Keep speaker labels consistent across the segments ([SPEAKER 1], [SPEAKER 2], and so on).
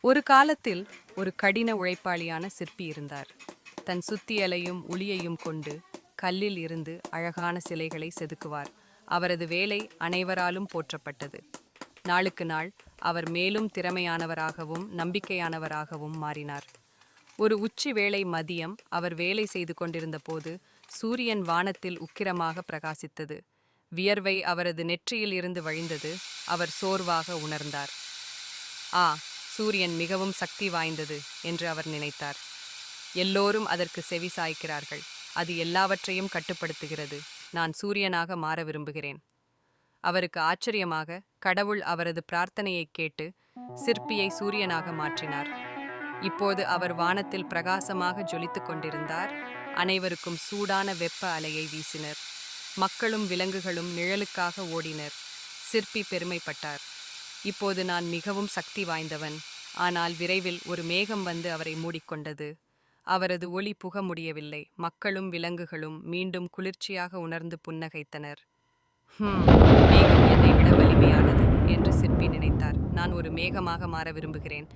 [SPEAKER 1] ஒரு காலத்தில் ஒரு கடின உழைப்பாளியான சிற்பி இருந்தார். தன் சுத்தியலையும் உளியையும் கொண்டு கல்லில் இருந்து அழகான சிலைகளை செதுக்குவார். அவரது வேலை அனைவராலும் போற்றப்பட்டது. நாளுக்கு நாள் அவர் மேலும் திறமையானவராகவும் நம்பிக்கையானவராகவும் மாறினார். ஒரு உச்சி வேளை மதியம் அவர் வேலை செய்து கொண்டிருந்த போது சூரியன் வானத்தில் உக்கிரமாக பிரகாசித்தது. வியர்வை அவரது நெற்றியில் இருந்து வழிந்தது அவர் சோர்வாக உணர்ந்தார். ஆ சூரியன் மிகவும் சக்தி வாய்ந்தது என்று அவர் நினைத்தார். எல்லோரும் அதற்கு செவி சாய்க்கிறார்கள். அது எல்லாவற்றையும் கட்டுப்படுத்துகிறது. நான் சூரியனாக மாற விரும்புகிறேன். அவருக்கு ஆச்சரியமாக கடவுள் அவரது பிரார்த்தனையைக் கேட்டு சிற்பியை சூரியனாக மாற்றினார். இப்போது அவர் வானத்தில் பிரகாசமாக ஜொலித்துக் கொண்டிருந்தார். அனைவருக்கும் சூடான வெப்ப அலையை வீசினர். மக்களும் விலங்குகளும் நிழலுக்காக ஓடினர். சிற்பி பெருமைப்பட்டார். இப்போது நான் மிகவும் சக்தி வாய்ந்தவன். ஆனால் விரைவில் ஒரு மேகம் வந்து அவரை மூடிக்கொண்டது. அவரது ஒளி புக முடியவில்லை மக்களும் விலங்குகளும் மீண்டும் குளிர்ச்சியாக உணர்ந்து புன்னகைத்தனர். மேகம் என்னை விட வலிமையானது என்று சிற்பி நினைத்தார். நான் ஒரு மேகமாக மாற விரும்புகிறேன்.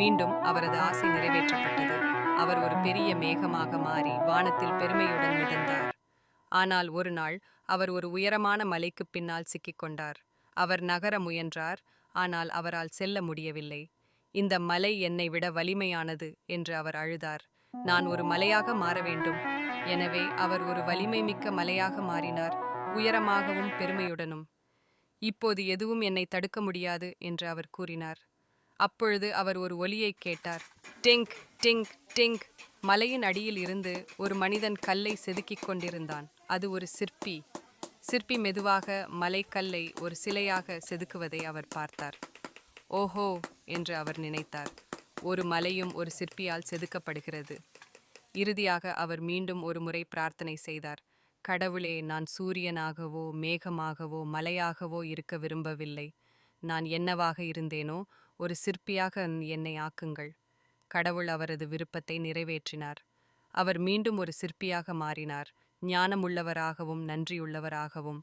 [SPEAKER 1] மீண்டும் அவரது ஆசை நிறைவேற்றப்பட்டது. அவர் ஒரு பெரிய மேகமாக மாறி வானத்தில் பெருமையுடன் மிதந்தார். ஆனால் ஒரு நாள் அவர் ஒரு உயரமான மலைக்கு பின்னால் சிக்கிக்கொண்டார். அவர் நகர முயன்றார். ஆனால் அவரால் செல்ல முடியவில்லை. இந்த மலை என்னை விட வலிமையானது என்று அவர் அழுதார். நான் ஒரு மலையாக மாற வேண்டும். எனவே அவர் ஒரு வலிமை மிக்க மலையாக மாறினார் உயரமாகவும் பெருமையுடனும். இப்போது எதுவும் என்னை தடுக்க முடியாது என்று அவர் கூறினார். அப்பொழுது அவர் ஒரு ஒலியைக் கேட்டார். டிங்க் டிங்க் டிங்க்! மலையின் அடியில் இருந்து ஒரு மனிதன் கல்லை செதுக்கிக் கொண்டிருந்தான். அது ஒரு சிற்பி. சிற்பி மெதுவாக மலைக்கல்லை ஒரு சிலையாக செதுக்குவதை அவர் பார்த்தார். ஓஹோ! என்று அவர் நினைத்தார். ஒரு மலையும் ஒரு சிற்பியால் செதுக்கப்படுகிறது. இறுதியாக அவர் மீண்டும் ஒரு முறை பிரார்த்தனை செய்தார். கடவுளே நான் சூரியனாகவோ மேகமாகவோ மலையாகவோ இருக்க விரும்பவில்லை. நான் என்னவாக இருந்தேனோ ஒரு சிற்பியாக என்னை ஆக்குங்கள். கடவுள் அவரது விருப்பத்தை நிறைவேற்றினார். அவர் மீண்டும் ஒரு சிற்பியாக மாறினார். ஞானமுள்ளவராகவும் நன்றியுள்ளவராகவும்